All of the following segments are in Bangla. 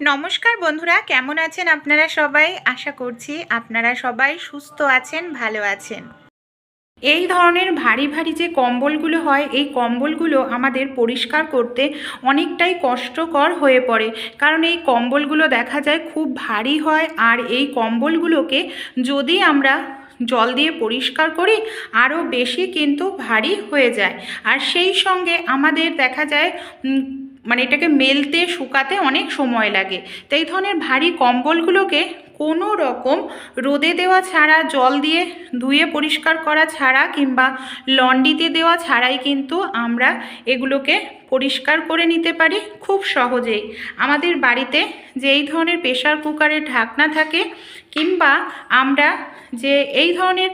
নমস্কার বন্ধুরা, কেমন আছেন আপনারা সবাই? আশা করছি আপনারা সবাই সুস্থ আছেন, ভালো আছেন। এই ধরনের ভারী ভারী যে কম্বলগুলো হয়, এই কম্বলগুলো আমাদের পরিষ্কার করতে অনেকটাই কষ্টকর হয়ে পড়ে। কারণ এই কম্বলগুলো দেখা যায় খুব ভারী হয়, আর এই কম্বলগুলোকে যদি আমরা জল দিয়ে পরিষ্কার করি, আরও বেশি কিন্তু ভারী হয়ে যায়। আর সেই সঙ্গে আমাদের দেখা যায় মানে এটাকে মেলতে, শুকাতে অনেক সময় লাগে। তো এই ধরনের ভারী কম্বলগুলোকে কোনো রকম রোদে দেওয়া ছাড়া, জল দিয়ে ধুয়ে পরিষ্কার করা ছাড়া কিংবা লন্ডিতে দেওয়া ছাড়াই কিন্তু আমরা এগুলোকে পরিষ্কার করে নিতে পারি খুব সহজেই। আমাদের বাড়িতে যেই ধরনের প্রেশার কুকারের ঢাকনা থাকে কিংবা আমরা যে এই ধরনের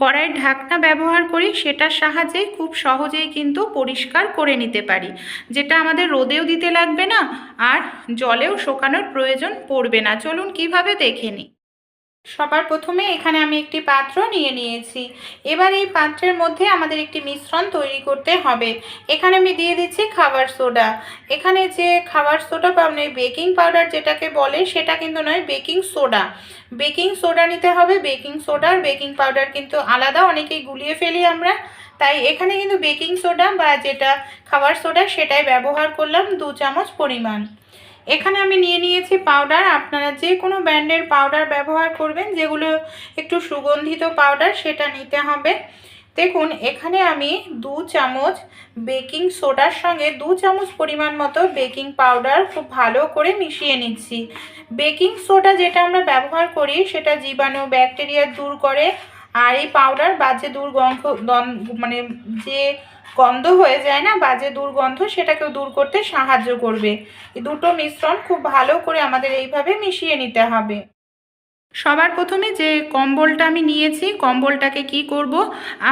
কড়াইয়ের ঢাকনা ব্যবহার করি, সেটার সাহায্যেই খুব সহজেই কিন্তু পরিষ্কার করে নিতে পারি। যেটা আমাদের রোদেও দিতে লাগবে না, আর জলেও শোকানোর প্রয়োজন পড়বে না। চলুন কীভাবে দেখে নিই। সবার প্রথমে এখানে আমি একটি পাত্র নিয়ে নিয়েছি। এবার এই পাত্রের মধ্যে আমাদের একটি মিশ্রণ তৈরি করতে হবে। এখানে আমি দিয়ে দিচ্ছি খাবার সোডা। এখানে যে খাবার সোডা বা মানে বেকিং পাউডার যেটাকে বলে, সেটা কিন্তু নয়, বেকিং সোডা। বেকিং সোডা নিতে হবে, বেকিং সোডা আর বেকিং পাউডার কিন্তু আলাদা, অনেকেই গুলিয়ে ফেলি আমরা। তাই এখানে কিন্তু বেকিং সোডা বা যেটা খাবার সোডা সেটাই ব্যবহার করলাম, দু চামচ পরিমাণ। এখানে আমি নিয়ে নিয়েছি পাউডার আপনারা যে কোনো ব্র্যান্ডের পাউডার ব্যবহার করবেন, যেগুলো একটু সুগন্ধিত পাউডার সেটা নিতে হবে। দেখুন, এখানে আমি দু চামচ বেকিং সোডার সঙ্গে দু চামচ পরিমাণ মতো বেকিং পাউডার খুব ভালো করে মিশিয়ে নিচ্ছি। বেকিং সোডা যেটা আমরা ব্যবহার করি, সেটা জীবাণু ব্যাকটেরিয়া দূর করে, আর এই পাউডার বাজে দুর্গন্ধ দন- মানে যে গন্ধ হয়ে যায় না, বাজে দুর্গন্ধ সেটাকেও দূর করতে সাহায্য করবে। দুটো মিশ্রণ খুব ভালো করে আমাদের এইভাবে মিশিয়ে নিতে হবে। সবার প্রথমে যে কম্বলটা আমি নিয়েছি, কম্বলটাকে কি করব?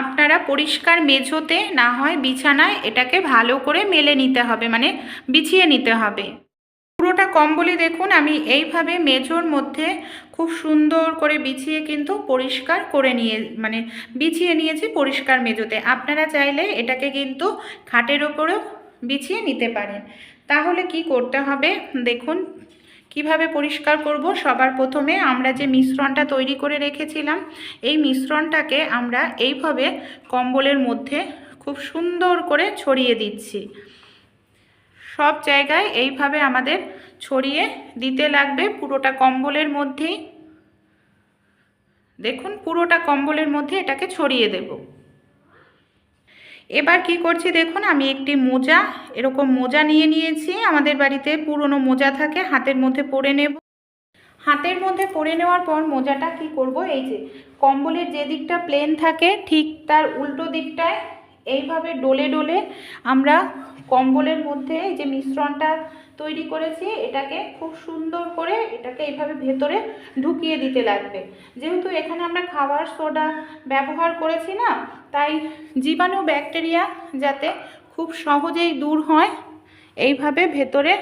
আপনারা পরিষ্কার মেঝোতে, না হয় বিছানায়, এটাকে ভালো করে মেলে নিতে হবে মানে বিছিয়ে নিতে হবে। পুরোটা কম্বলই দেখুন, আমি এইভাবে মেজোর মধ্যে খুব সুন্দর করে বিছিয়ে কিন্তু পরিষ্কার করে নিয়ে মানে বিছিয়ে নিয়েছি পরিষ্কার মেঝোতে। আপনারা চাইলে এটাকে কিন্তু খাটের ওপরেও বিছিয়ে নিতে পারেন। তাহলে কি করতে হবে? দেখুন, কীভাবে পরিষ্কার করব? সবার প্রথমে আমরা যে মিশ্রণটা তৈরি করে রেখেছিলাম, এই মিশ্রণটাকে আমরা এইভাবে কম্বলের মধ্যে খুব সুন্দর করে ছড়িয়ে দিচ্ছি। সব জায়গায় এইভাবে আমাদের ছড়িয়ে দিতে লাগবে পুরোটা কম্বলের মধ্যেই। দেখুন, পুরোটা কম্বলের মধ্যে এটাকে ছড়িয়ে দেব। এবার কি করছি দেখুন, আমি একটি মোজা, এরকম মোজা নিয়ে নিয়েছি। আমাদের বাড়িতে পুরনো মোজা থাকে, হাতের মধ্যে পরে নেব। হাতের মধ্যে পরে নেওয়ার পর মোজাটা কি করব? এই যে, কম্বলের যে দিকটা প্লেন থাকে, ঠিক তার উল্টো দিকটায় এইভাবে ডোলে ডলে আমরা কম্বলের মধ্যে যে মিশ্রণটা তৈরি করেছি, এটাকে খুব সুন্দর করে এটাকে এইভাবে ভেতরে ঢুকিয়ে দিতে লাগবে। যেহেতু এখানে আমরা খাবার সোডা ব্যবহার করেছি না, তাই জীবাণু ব্যাকটেরিয়া যাতে খুব সহজেই দূর হয়, এইভাবে ভেতরে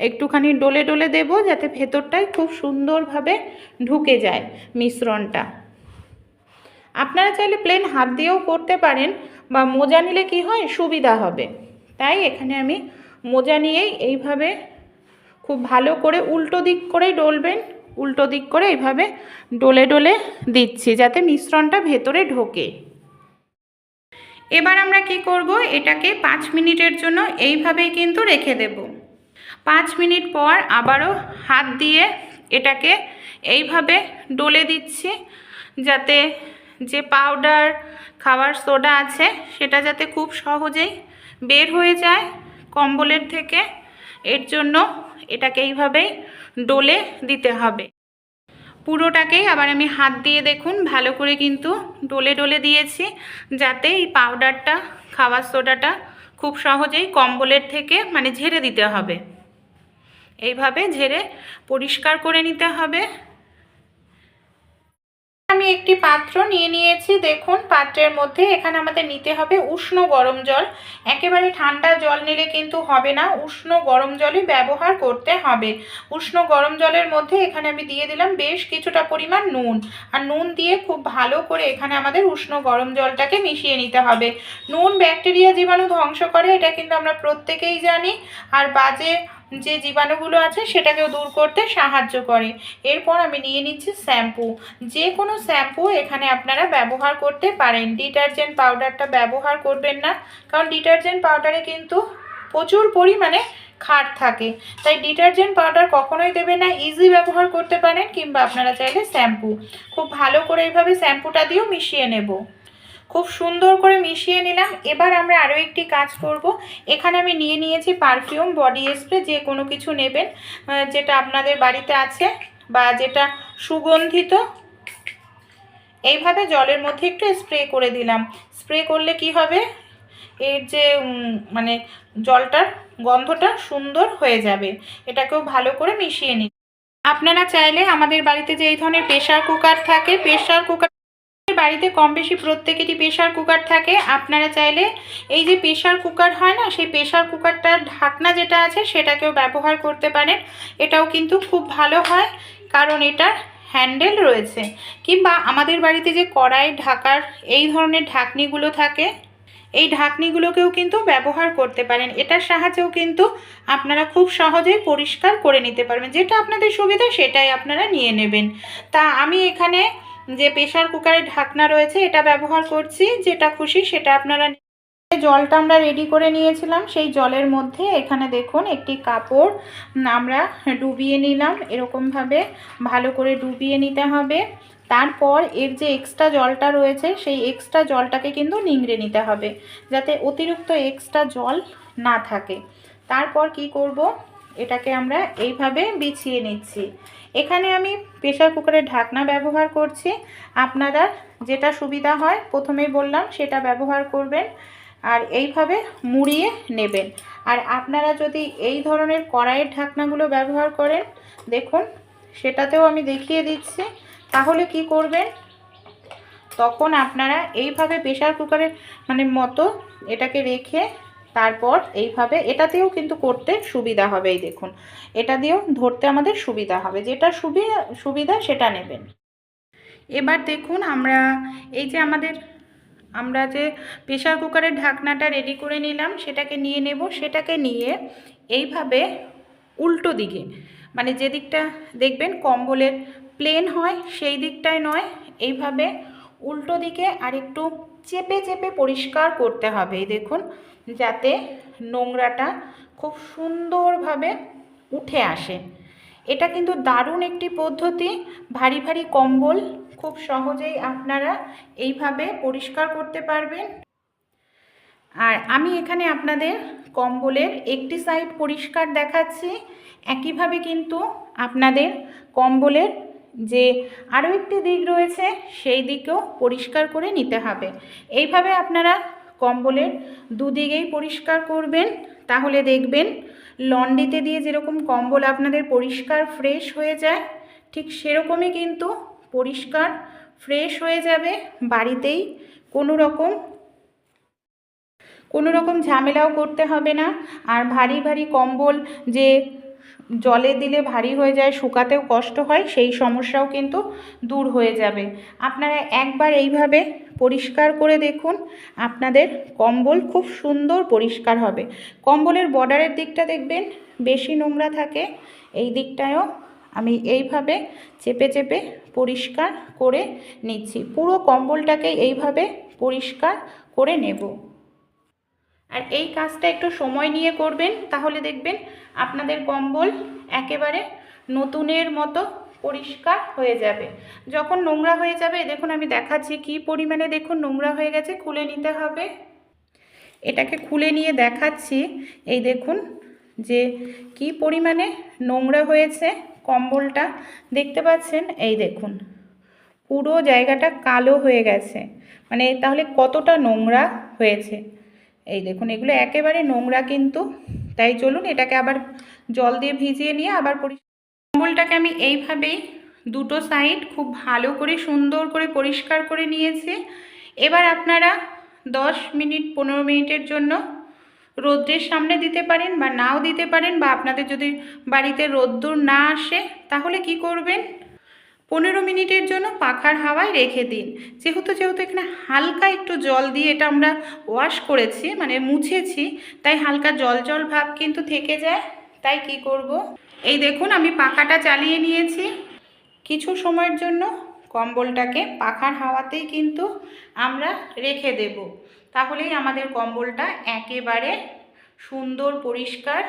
একটুখানি ডলে ডলে দেব যাতে ভেতরটায় খুব সুন্দরভাবে ঢুকে যায় মিশ্রণটা। আপনারা চাইলে প্লেন হাত দিয়েও করতে পারেন বা মোজা নিলে কি হয়? সুবিধা হবে। তাই এখানে আমি মোজা নিয়েই এইভাবে খুব ভালো করে উল্টো দিক করেই ডলবেন, উল্টো দিক করে এইভাবে ডলে ডলে দিচ্ছি যাতে মিশ্রণটা ভেতরে ঢোকে। এবার আমরা কি করব? এটাকে পাঁচ মিনিটের জন্য এইভাবেই কিন্তু রেখে দেব। পাঁচ মিনিট পর আবারও হাত দিয়ে এটাকে এইভাবে ডলে দিচ্ছি যাতে যে পাউডার খাবার সোডা আছে, সেটা যাতে খুব সহজেই বের হয়ে যায় কম্বলের থেকে, এর জন্য এটাকে এইভাবেই ডলে দিতে হবে। পুরোটাকেই আবার আমি হাত দিয়ে দেখুন, ভালো করে কিন্তু ডলে ডলে দিয়েছি, যাতে এই পাউডারটা খাবার সোডাটা খুব সহজেই কম্বলের থেকে মানে ঝেড়ে দিতে হবে। এইভাবে ঝেড়ে পরিষ্কার করে নিতে হবে। আমি একটি পাত্র নিয়ে নিয়েছি। দেখুন, পাত্রের মধ্যে এখানে আমাদের নিতে হবে উষ্ণ গরম জল। একেবারে ঠান্ডা জল নিলে কিন্তু হবে না, উষ্ণ গরম জলই ব্যবহার করতে হবে। উষ্ণ গরম জলের মধ্যে এখানে আমি দিয়ে দিলাম বেশ কিছুটা পরিমাণ নুন। আর নুন দিয়ে খুব ভালো করে এখানে আমাদের উষ্ণ গরম জলটাকে মিশিয়ে নিতে হবে। নুন ব্যাকটেরিয়া জীবাণু ধ্বংস করে, এটা কিন্তু আমরা প্রত্যেকেই জানি। আর বাজে যে জীবাণুগুলো আছে সেটাকেও দূর করতে সাহায্য করে। এরপর আমি নিয়ে নিচ্ছি শ্যাম্পু। যে কোনো শ্যাম্পু এখানে আপনারা ব্যবহার করতে পারেন। ডিটারজেন্ট পাউডারটা ব্যবহার করবেন না, কারণ ডিটারজেন্ট পাউডারে কিন্তু প্রচুর পরিমাণে খাট থাকে। তাই ডিটারজেন্ট পাউডার কখনোই দেবেন না, ইজি ব্যবহার করতে পারেন, কিংবা আপনারা চাইলে শ্যাম্পু। খুব ভালো করে এইভাবে শ্যাম্পুটা দিয়েও মিশিয়ে নেব। খুব সুন্দর করে মিশিয়ে নিলাম। এবার আমরা আরও একটি কাজ করব। এখানে আমি নিয়ে নিয়েছি পারফিউম, বডি স্প্রে, যে কোনো কিছু নেবেন যেটা আপনাদের বাড়িতে আছে বা যেটা সুগন্ধিত। এইভাবে জলের মধ্যে একটু স্প্রে করে দিলাম। স্প্রে করলে কি হবে? এর যে মানে জলটার গন্ধটা সুন্দর হয়ে যাবে। এটাকেও ভালো করে মিশিয়ে নিন। আপনারা চাইলে আমাদের বাড়িতে যে এই ধরনের প্রেশার কুকার থাকে প্রেশার কুকার বাড়িতে কম বেশি প্রত্যেকেরই প্রেশার কুকার থাকে। আপনারা চাইলে এই যে প্রেশার কুকার হয় না, সেই প্রেশার কুকারটার ঢাকনা যেটা আছে, সেটাকেও ব্যবহার করতে পারেন। এটাও কিন্তু খুব ভালো হয়, কারণ এটার হ্যান্ডেল রয়েছে। কিংবা আমাদের বাড়িতে যে কড়াই, ঢাকার এই ধরনের ঢাকনিগুলো থাকে, এই ঢাকনিগুলোকেও কিন্তু ব্যবহার করতে পারেন। এটার সাহায্যেও কিন্তু আপনারা খুব সহজেই পরিষ্কার করে নিতে পারবেন। যেটা আপনাদের সুবিধা, সেটাই আপনারা নিয়ে নেবেন। তা আমি এখানে যে প্রেশার কুকারের ঢাকনা রয়েছে, এটা ব্যবহার করছি, যেটা খুশি সেটা আপনারা জলটা আমরা রেডি করে নিয়েছিলাম, সেই জলের মধ্যে এখানে দেখুন একটি কাপড় আমরা ডুবিয়ে নিলাম, এরকমভাবে ভালো করে ডুবিয়ে নিতে হবে। তারপর এর যে এক্সট্রা জলটা রয়েছে, সেই এক্সট্রা জলটাকে কিন্তু নিংড়ে নিতে হবে, যাতে অতিরিক্ত এক্সট্রা জল না থাকে। তারপর কি করব? এটাকে আমরা এইভাবে বিছিয়ে নিচ্ছি। এখানে আমি প্রেশার কুকারের ঢাকনা ব্যবহার করছি। আপনারা যেটা সুবিধা হয়, প্রথমেই বললাম, সেটা ব্যবহার করবেন আর এইভাবে মুড়িয়ে নেবেন। আর আপনারা যদি এই ধরনের কড়াইয়ের ঢাকনাগুলো ব্যবহার করেন, দেখুন, সেটাতেও আমি দেখিয়ে দিচ্ছি। তাহলে কি করবেন? তখন আপনারা এইভাবে প্রেশার কুকারের মানে মতো এটাকে রেখে তারপর এইভাবে এটাতেও কিন্তু করতে সুবিধা হবে, এই দেখুন। এটা দিয়েও ধরতে আমাদের সুবিধা হবে, যেটা সুবিধা সুবিধা সেটা নেবেন। এবার দেখুন আমরা, এই যে আমাদের, আমরা যে প্রেশার কুকারের ঢাকনাটা রেডি করে নিলাম, সেটাকে নিয়ে নেব, সেটাকে নিয়ে এইভাবে উল্টো দিকে মানে যে দিকটা দেখবেন কম্বলের প্লেন হয়, সেই দিকটায় নয়, এইভাবে উল্টো দিকে আর একটু চেপে চেপে পরিষ্কার করতে হবে। দেখুন, যাতে নোংরাটা খুব সুন্দরভাবে উঠে আসে। এটা কিন্তু দারুণ একটি পদ্ধতি। ভারী ভারী কম্বল খুব সহজেই আপনারা এইভাবে পরিষ্কার করতে পারবেন। আর আমি এখানে আপনাদের কম্বলের একটি সাইড পরিষ্কার দেখাচ্ছি। একইভাবে কিন্তু আপনাদের কম্বলের যে আরও একটি দিক রয়েছে, সেই দিকেও পরিষ্কার করে নিতে হবে। এইভাবে আপনারা কম্বলের দুদিকেই পরিষ্কার করবেন। তাহলে দেখবেন লন্ড্রিতে দিয়ে যেরকম কম্বল আপনাদের পরিষ্কার ফ্রেশ হয়ে যায়, ঠিক সেরকমই কিন্তু পরিষ্কার ফ্রেশ হয়ে যাবে বাড়িতেই। কোনো রকম কোনো রকম ঝামেলাও করতে হবে না। আর ভারী ভারী কম্বল যে জলে দিলে ভারী হয়ে যায়, শুকাতেও কষ্ট হয়, সেই সমস্যাও কিন্তু দূর হয়ে যাবে। আপনারা একবার এইভাবে পরিষ্কার করে দেখুন, আপনাদের কম্বল খুব সুন্দর পরিষ্কার হবে। কম্বলের বর্ডারের দিকটা দেখবেন, বেশি নোংরা থাকে, এই দিকটায়ও আমি এইভাবে চেপে চেপে পরিষ্কার করে নিচ্ছি। পুরো কম্বলটাকে এইভাবে পরিষ্কার করে নেব। আর এই কাজটা একটু সময় নিয়ে করবেন, তাহলে দেখবেন আপনাদের কম্বল একেবারে নতুনের মতো পরিষ্কার হয়ে যাবে। যখন নোংরা হয়ে যাবে দেখুন আমি দেখাচ্ছি কি পরিমাণে দেখুন নোংরা হয়ে গেছে, খুলে নিতে হবে। এটাকে খুলে নিয়ে দেখাচ্ছি, এই দেখুন যে কি পরিমাণে নোংরা হয়েছে কম্বলটা। দেখতে পাচ্ছেন? এই দেখুন, পুরো জায়গাটা কালো হয়ে গেছে। মানে তাহলে কতটা নোংরা হয়েছে? এই দেখুন, এগুলো একেবারে নোংরা কিন্তু। তাই চলুন, এটাকে আবার জল দিয়ে ভিজিয়ে নিয়ে আবার কম্বলটাকে আমি এইভাবেই দুটো সাইড খুব ভালো করে সুন্দর করে পরিষ্কার করে নিয়েছি। এবার আপনারা দশ মিনিট, পনেরো মিনিটের জন্য রোদ্রের সামনে দিতে পারেন বা নাও দিতে পারেন বা আপনাদের যদি বাড়িতে রোদ্দুর না আসে, তাহলে কি করবেন? পনেরো মিনিটের জন্য পাখার হাওয়ায় রেখে দিন। যেহেতু যেহেতু এখানে হালকা একটু জল দিয়ে এটা আমরা ওয়াশ করেছি মানে মুছেছি, তাই হালকা জল জল ভাব কিন্তু থেকে যায়। তাই কি করব। এই দেখুন, আমি পাখাটা চালিয়ে নিয়েছি। কিছু সময়ের জন্য কম্বলটাকে পাখার হাওয়াতেই কিন্তু আমরা রেখে দেব। তাহলেই আমাদের কম্বলটা একেবারে সুন্দর, পরিষ্কার